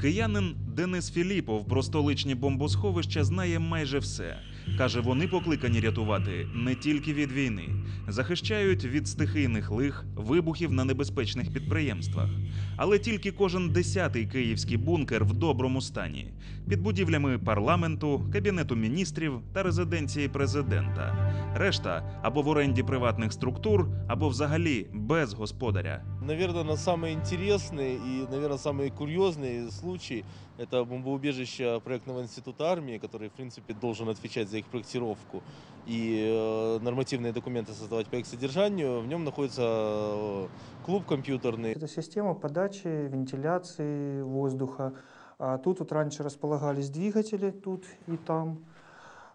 Киянин Денис Філіпов про столичні бомбосховища знає майже все. Каже, вони покликані рятувати не тільки від війни, захищають від стихійних лих, вибухів на небезпечних підприємствах. Але тільки кожен десятий київський бункер в доброму стані під будівлями парламенту, кабінету міністрів та резиденції президента. Решта або в оренді приватних структур, або взагалі без господаря. Наверное, на самый интересный и, наверное, самый курьезный случай – это бомбоубежище проектного института армии, который, в принципе, должен отвечать за их проектировку и э, нормативные документы создавать по их содержанию. В нем находится э, клуб компьютерный. Это система подачи, вентиляции воздуха. А тут вот раньше располагались двигатели, тут и там,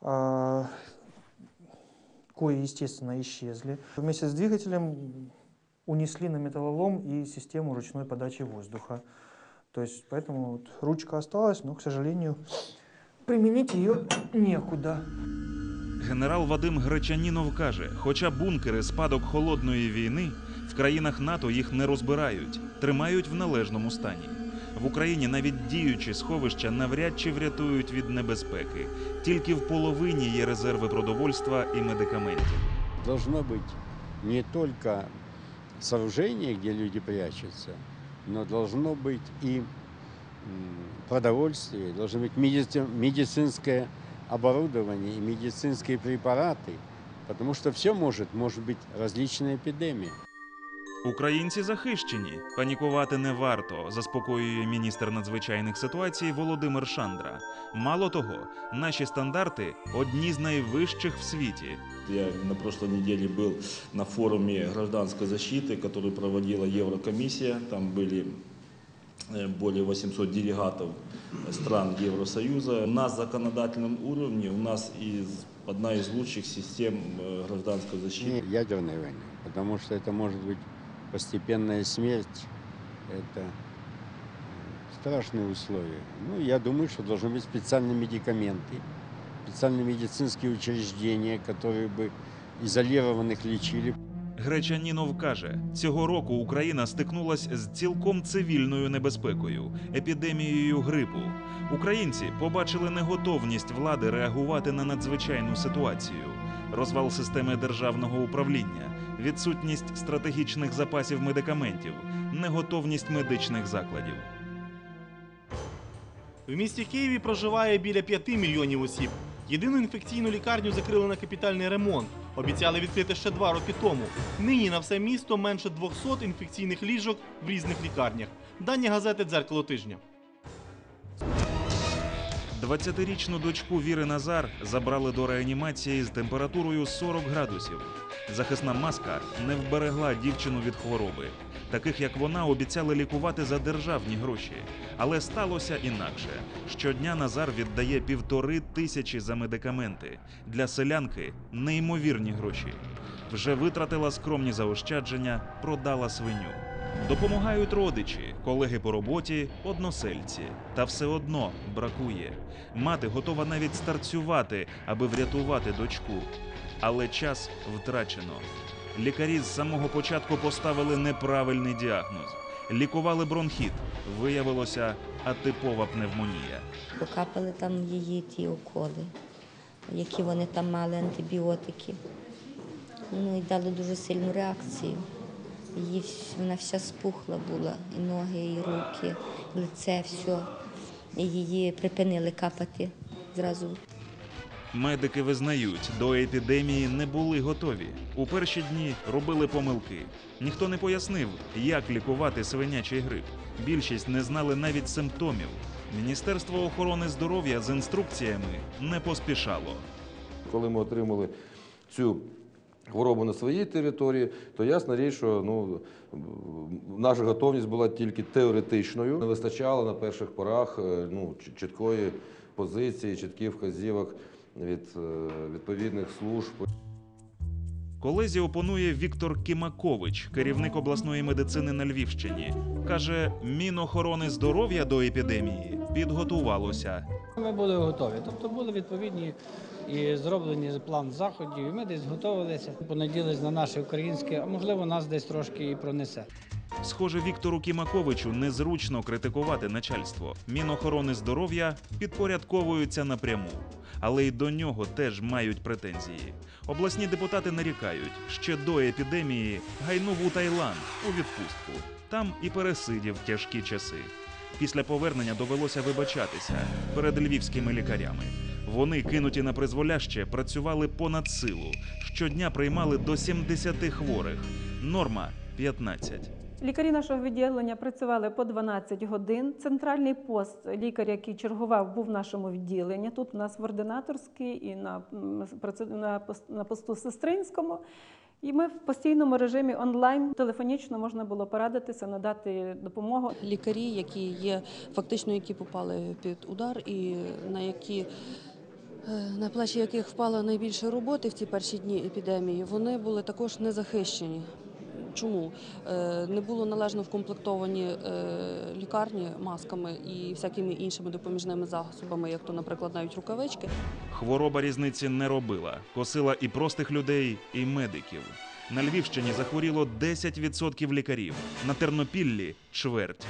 а, кои, естественно, исчезли. Вместе с двигателем унесли на металлолом и систему ручной подачи воздуха. То есть поэтому вот ручка осталась, но, к сожалению, применить ее некуда. Генерал Вадим Гречанінов каже: хоча бункери спадок холодної війни, в країнах НАТО їх не розбирають, тримають в належному стані. В Україні навіть діючі сховища навряд чи врятують від небезпеки. Тільки в половині є резерви продовольства і медикаментів. Должно быть не только сооружение, где люди прячутся, но должно быть и продовольствие, должно быть медици- медицинское оборудование и медицинские препараты, потому что все может, может быть различные эпидемии. Українці захищені. Панікувати не варто, заспокоює міністр надзвичайних ситуацій Володимир Шандра. Мало того, наші стандарти одні з найвищих в світі. Я на прошлой неделе был на форуме гражданской защиты, который проводила Еврокомиссия. Там были э, более 800 делегатов стран Евросоюза. На законодательном уровне у нас из, одна из лучших систем э, гражданской защиты. Не ядерной войны, потому что это может быть постепенная смерть, это э, страшные условия. Ну, я думаю, что должны быть специальные медикаменты, специальные медицинские учреждения, которые бы изолированных лечили. Гречанінов каже, цього року Україна стикнулась з цілком цивільною небезпекою епідемією грипу. Українці побачили неготовність влади реагувати на надзвичайну ситуацію, розвал системи державного управління, відсутність стратегічних запасів медикаментів, неготовність медичних закладів. В місті Києві проживає біля 5 мільйонів осіб. Єдину інфекційну лікарню закрили на капітальний ремонт. Обіцяли відкрити ще два роки тому. Нині на все місто менше 200 інфекційних ліжок в різних лікарнях. Дані газети Дзеркало тижня. 20-річну дочку Віри Назар забрали до реанімації з температурою 40 градусів. Захисна маска не вберегла дівчину від хвороби. Таких як вона обіцяли лікувати за державні гроші. Але сталося інакше. Щодня Назар віддає півтори тисячі за медикаменти. Для селянки неймовірні гроші. Вже витратила скромні заощадження, продала свиню. Допомагають родичі, колеги по роботі, односельці. Та все одно бракує. Мати готова навіть старцювати, аби врятувати дочку. Але час втрачено. Лікарі з самого початку поставили неправильний діагноз. Лікували бронхіт. Виявилося атипова пневмонія. Покапали там її ті уколи, які вони там мали антибіотики. Ну і дали дуже сильну реакцію. Її вона вся спухла була, і ноги, і руки, і лице, все. І її припинили капати зразу. Медики визнають, до епідемії не були готові. У перші дні робили помилки. Ніхто не пояснив, як лікувати свинячий грип. Більшість не знали навіть симптомів. Міністерство охорони здоров'я з інструкціями не поспішало. Коли ми отримали цю хворобу на своїй території, то ясна річ, що ну, наша готовність була тільки теоретичною. Не вистачало на перших порах е, ну, чіткої позиції, чітких вказівок від е, відповідних служб. Колезі опонує Віктор Кімакович, керівник обласної медицини на Львівщині. Каже, Мінохорони здоров'я до епідемії підготувалося. Ми були готові. Тобто були відповідні і зроблений план заходів. І ми десь готувалися, понаділись на наше українське, а можливо, нас десь трошки і пронесе. Схоже, Віктору Кімаковичу незручно критикувати начальство. Мінохорони здоров'я підпорядковуються напряму, але й до нього теж мають претензії. Обласні депутати нарікають, ще до епідемії гайнув у Таїланд у відпустку. Там і пересидів тяжкі часи. Після повернення довелося вибачатися перед львівськими лікарями. Вони, кинуті на призволяще, працювали понад силу. Щодня приймали до 70 хворих. Норма 15. Лікарі нашого відділення працювали по 12 годин. Центральний пост, лікар, який чергував, був в нашому відділенні. Тут у нас в ординаторській і на, на посту сестринському. І ми в постійному режимі онлайн телефонічно можна було порадитися, надати допомогу. лікарі, які є фактично, які попали під удар, і на які е, на плечі яких впало найбільше роботи в ці перші дні епідемії, вони були також не захищені. Чому Е, не було належно вкомплектовані е, лікарні масками і всякими іншими допоміжними засобами, як то, наприклад, навіть рукавички. Хвороба різниці не робила, косила і простих людей, і медиків. На Львівщині захворіло 10% лікарів, на Тернопіллі чверть.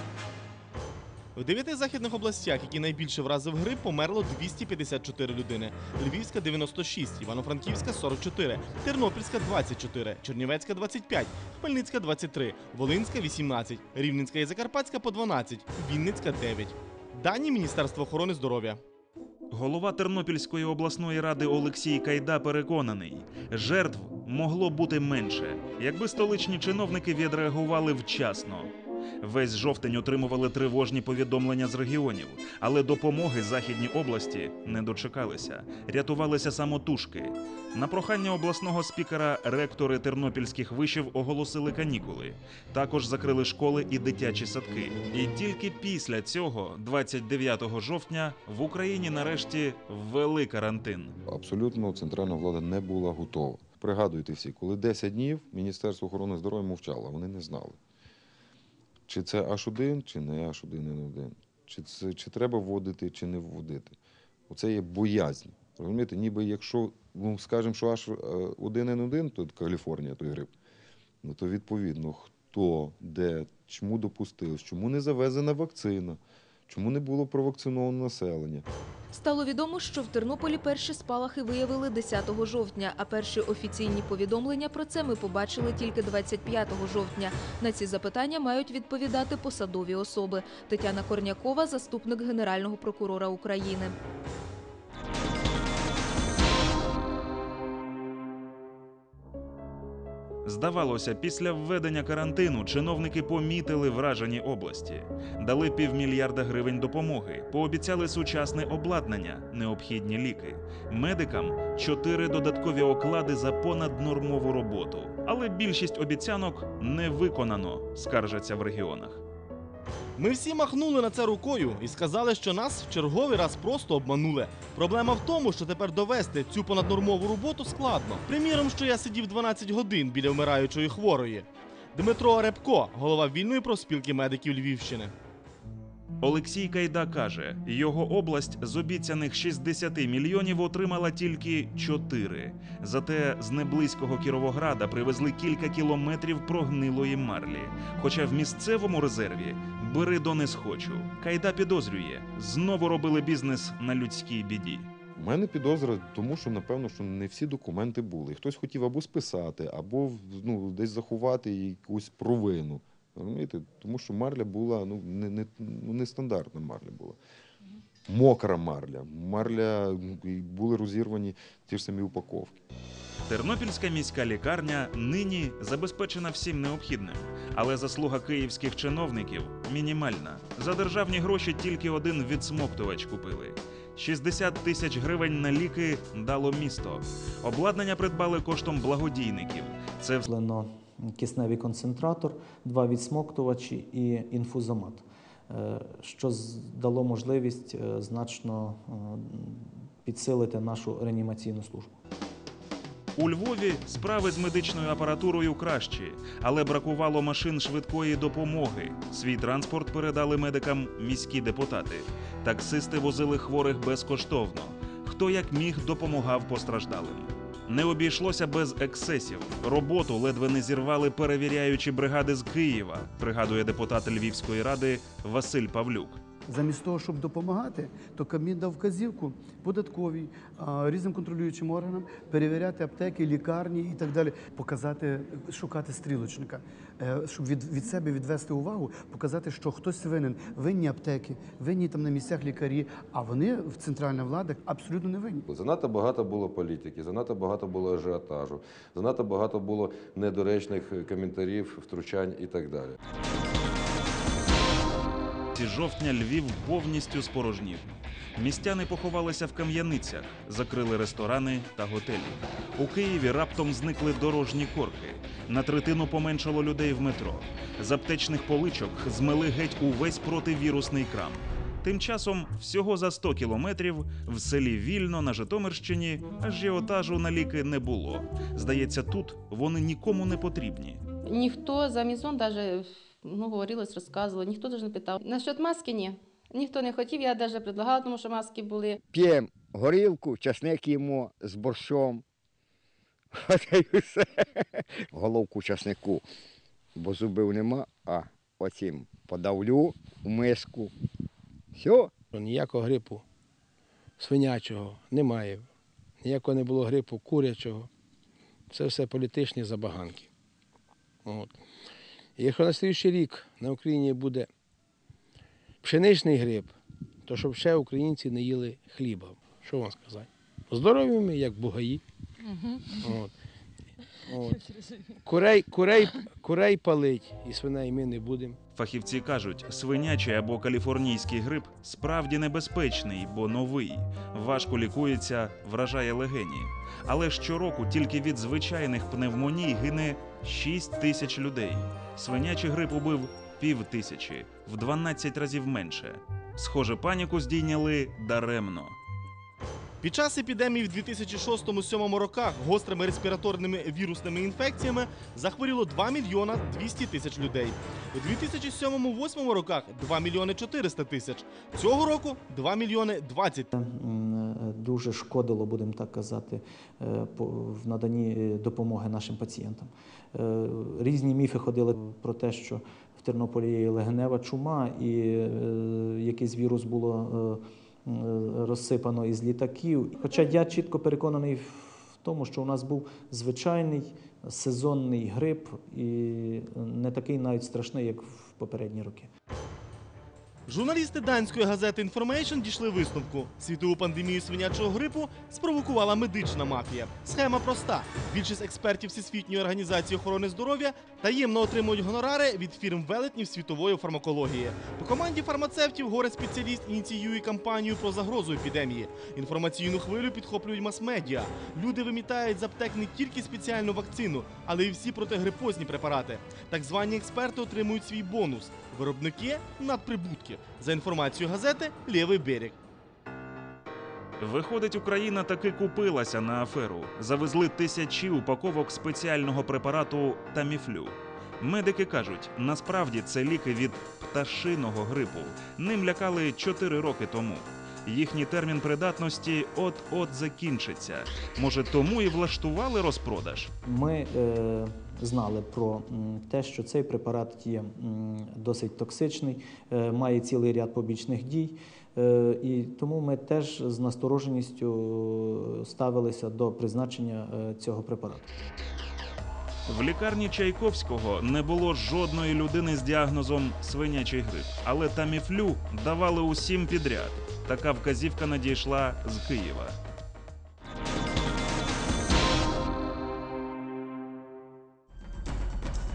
В дев'яти західних областях, які найбільше вразив грип, померло 254 людини. Львівська 96, Івано-Франківська 44, Тернопільська 24, Чернівецька 25, Хмельницька 23, Волинська 18, Рівненська і Закарпатська по 12, Вінницька 9. Дані Міністерства охорони здоров'я. Голова Тернопільської обласної ради Олексій Кайда переконаний, жертв могло бути менше, якби столичні чиновники відреагували вчасно. Весь жовтень отримували тривожні повідомлення з регіонів, але допомоги західній області не дочекалися, рятувалися самотужки. На прохання обласного спікера ректори тернопільських вишів оголосили канікули. Також закрили школи і дитячі садки. І тільки після цього, 29 жовтня, в Україні нарешті ввели карантин. Абсолютно центральна влада не була готова. Пригадуйте всі, коли 10 днів Міністерство охорони здоров'я мовчало, вони не знали. Чи це H1, чи не H1N1, чи, це, чи треба вводити, чи не вводити. Оце є боязнь. Розумієте, ніби якщо ну, скажемо, що H1N1, то Каліфорнія, той грип, ну то відповідно, хто, де, чому допустив, чому не завезена вакцина, чому не було провакциновано населення. Стало відомо, що в Тернополі перші спалахи виявили 10 жовтня, а перші офіційні повідомлення про це ми побачили тільки 25 жовтня. На ці запитання мають відповідати посадові особи. Тетяна Корнякова, заступник Генерального прокурора України. Здавалося, після введення карантину чиновники помітили вражені області, дали півмільярда гривень допомоги, пообіцяли сучасне обладнання, необхідні ліки, медикам чотири додаткові оклади за понаднормову роботу. Але більшість обіцянок не виконано, скаржаться в регіонах. Ми всі махнули на це рукою і сказали, що нас в черговий раз просто обманули. Проблема в тому, що тепер довести цю понаднормову роботу складно. Приміром, що я сидів 12 годин біля вмираючої хворої. Дмитро Репко, голова вільної профспілки медиків Львівщини. Олексій Кайда каже, його область з обіцяних 60 мільйонів отримала тільки 4. Зате з неблизького Кіровограда привезли кілька кілометрів прогнилої марлі. Хоча в місцевому резерві бери до не схочу. Кайда підозрює, знову робили бізнес на людській біді. У мене підозра, тому що напевно, що не всі документи були. Хтось хотів або списати, або ну, десь заховати якусь провину. Розумієте? Тому що марля була ну, не, не, ну, нестандартна марля була. Мокра марля. Марля були розірвані ті ж самі упаковки. Тернопільська міська лікарня нині забезпечена всім необхідним, але заслуга київських чиновників мінімальна. За державні гроші тільки один відсмоктувач купили. 60 тисяч гривень на ліки дало місто. Обладнання придбали коштом благодійників. Це в Встановлено кисневий концентратор, два відсмоктувачі і інфузомат, е, що дало можливість е, значно е, підсилити нашу реанімаційну службу. У Львові справи з медичною апаратурою кращі, але бракувало машин швидкої допомоги. Свій транспорт передали медикам міські депутати. Таксисти возили хворих безкоштовно. хто як міг допомагав постраждалим. Не обійшлося без ексцесів. Роботу ледве не зірвали перевіряючі бригади з Києва, пригадує депутат Львівської ради Василь Павлюк. Замість того, щоб допомагати, то Кабмін дав вказівку податковій, різним контролюючим органам перевіряти аптеки, лікарні і так далі, показати, шукати стрілочника, е, щоб від, від себе відвести увагу, показати, що хтось винен. Винні аптеки, винні там на місцях лікарі, а вони в центральна влада абсолютно не винні. Занадто багато було політики, занадто багато було ажіотажу, занадто багато було недоречних коментарів, втручань і так далі. Ці жовтня Львів повністю спорожнів. Містяни поховалися в кам'яницях, закрили ресторани та готелі. У Києві раптом зникли дорожні корки. На третину поменшало людей в метро. З аптечних поличок змели геть увесь противірусний крам. Тим часом, всього за 100 кілометрів, в селі Вільно на Житомирщині ажіотажу на ліки не було. Здається, тут вони нікому не потрібні. Ніхто за мізон даже ну, говорилось, розказувало, ніхто даже не питав. Насчет маски ні. Ніхто не хотів, я навіть предлагала, тому що маски були. П'ємо горілку, часник їмо з борщом. Оце й все. Головку часнику, бо зубів нема, а оцім подавлю в миску. Все. Ніякого грипу свинячого немає. Ніякого не було грипу курячого. Це все політичні забаганки. От. Якщо на слідчий рік на Україні буде пшеничний гриб, то щоб ще українці не їли хліба. Що вам сказати? Здоровими, як бугаї. От. От. Курей, курей, курей палить і свиней ми не будемо. Фахівці кажуть, свинячий або каліфорнійський грип справді небезпечний, бо новий, важко лікується, вражає легені. Але щороку тільки від звичайних пневмоній гине 6 тисяч людей. Свинячий грип убив пів тисячі, в 12 разів менше. Схоже, паніку здійняли даремно. Під час епідемії в 2006-2007 роках гострими респіраторними вірусними інфекціями захворіло 2 мільйона 200 тисяч людей. У 2007-2008 роках 2 мільйони 400 тисяч. Цього року 2 мільйони 20 М, е, дуже шкодило, будемо так казати, е, в наданні е, допомоги нашим пацієнтам. Різні міфи ходили про те, що в Тернополі є легенева чума, і якийсь вірус було розсипано із літаків. Хоча я чітко переконаний в тому, що у нас був звичайний сезонний грип і не такий навіть страшний, як в попередні роки. Журналісти данської газети Information дійшли висновку. Світову пандемію свинячого грипу спровокувала медична мафія. Схема проста. Більшість експертів Всесвітньої організації охорони здоров'я таємно отримують гонорари від фірм велетнів світової фармакології. По команді фармацевтів горе спеціаліст ініціює кампанію про загрозу епідемії. Інформаційну хвилю підхоплюють мас-медіа. Люди вимітають з аптек не тільки спеціальну вакцину, але й всі протигрипозні препарати. Так звані експерти отримують свій бонус. Виробники надприбутки. За інформацією газети Лєвий берег. Виходить, Україна таки купилася на аферу. Завезли тисячі упаковок спеціального препарату Таміфлю. Медики кажуть, насправді це ліки від пташиного грипу. Ним лякали 4 роки тому. Їхній термін придатності от-от закінчиться. Може, тому і влаштували розпродаж. Ми е, знали про те, що цей препарат є досить токсичний, е, має цілий ряд побічних дій. Е, і тому ми теж з настороженістю ставилися до призначення е, цього препарату. В лікарні Чайковського не було жодної людини з діагнозом свинячий грип, але таміфлю давали усім підряд. Така вказівка надійшла з Києва.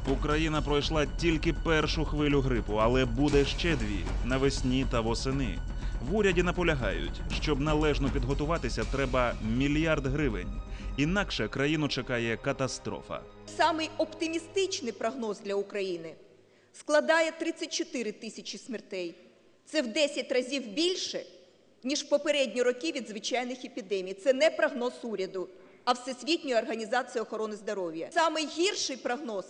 Україна пройшла тільки першу хвилю грипу, але буде ще дві навесні та восени. В уряді наполягають, щоб належно підготуватися, треба мільярд гривень. Інакше країну чекає катастрофа. Самий оптимістичний прогноз для України складає 34 тисячі смертей. Це в 10 разів більше, ніж попередні роки від звичайних епідемій. Це не прогноз уряду, а Всесвітньої організації охорони здоров'я. Самий гірший прогноз,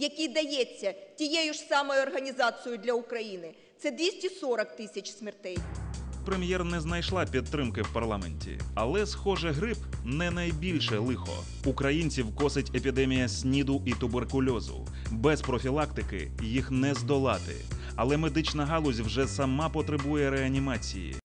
який дається тією ж самою організацією для України, це 240 тисяч смертей. екс-прем'єр не знайшла підтримки в парламенті. Але, схоже, грип не найбільше лихо. Українців косить епідемія сніду і туберкульозу. Без профілактики їх не здолати. Але медична галузь вже сама потребує реанімації.